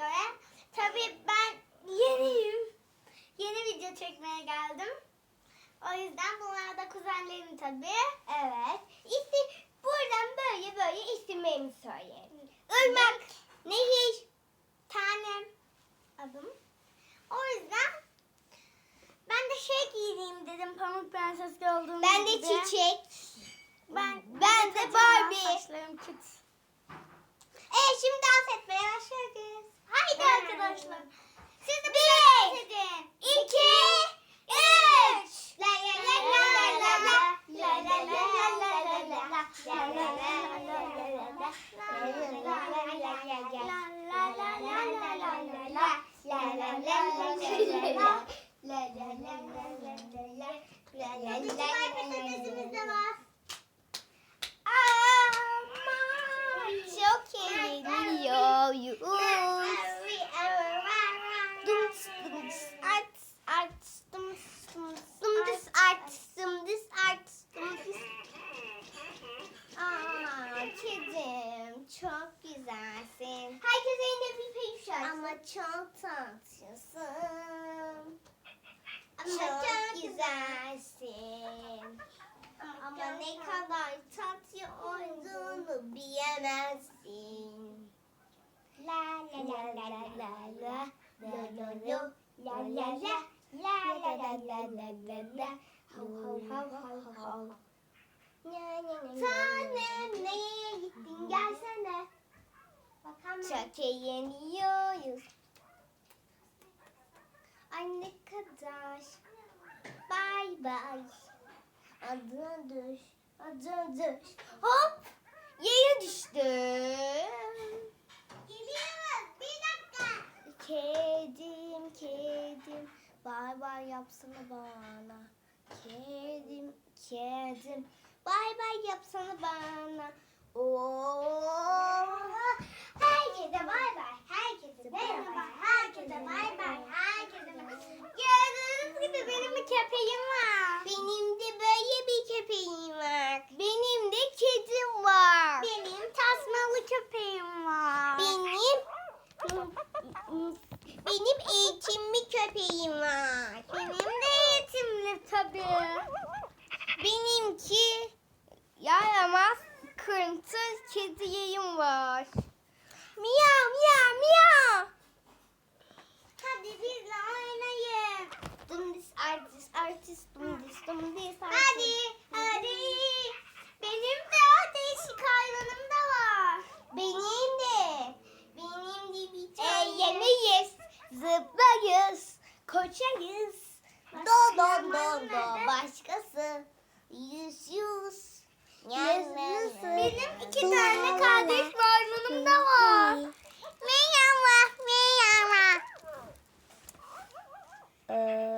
göre. Tabii ben yeniyim. Yeni video çekmeye geldim. O yüzden bunlar da kuzenlerim tabii. Evet. İsim, buradan böyle böyle isimlerimi söyleyelim. Irmak, Nehir, Tanem adım. O yüzden ben de şey giyeyim dedim pamuk prenses olduğum Ben de gibi. çiçek. Ben, Ben de Barbie. Saçlarım küt. 谢谢。大家 Ama çok tatlısın. Ama çok çok güzelsin. Ama çok ne kadar tatlı olduğunu bilemezsin. La la la la la la la la la la la la la la la la la la la la hav hav hav hav hav Tanem nereye gittin gelsene. Bakalım. Çok eğleniyoruz. Ay ne kadar. Bay bay. Adına düş. Adına düş. Hop. Yere düştüm. Geliyoruz. Bir dakika. Kedim kedim. Bay bay yapsana bana. Kedim kedim. Bay bay yapsana bana. Oo. Herkese bay bay. Herkese merhaba. Herkese bay bay. Herkese Gördüğünüz gibi benim bir köpeğim var. Benim de böyle bir köpeğim var. Benim de kedim var. Benim tasmalı köpeğim var. Benim benim eğitimli köpeğim var. Benim de eğitimli tabii. Benimki yaramaz kırıntı kediyeğim var. Miyav miyav miyav. Hadi bizle oynayın. Dumdis artist artist dumdis dumdis artist. Nasıl? Benim iki tane kardeş maymunum da var. Merhaba, merhaba. Ee,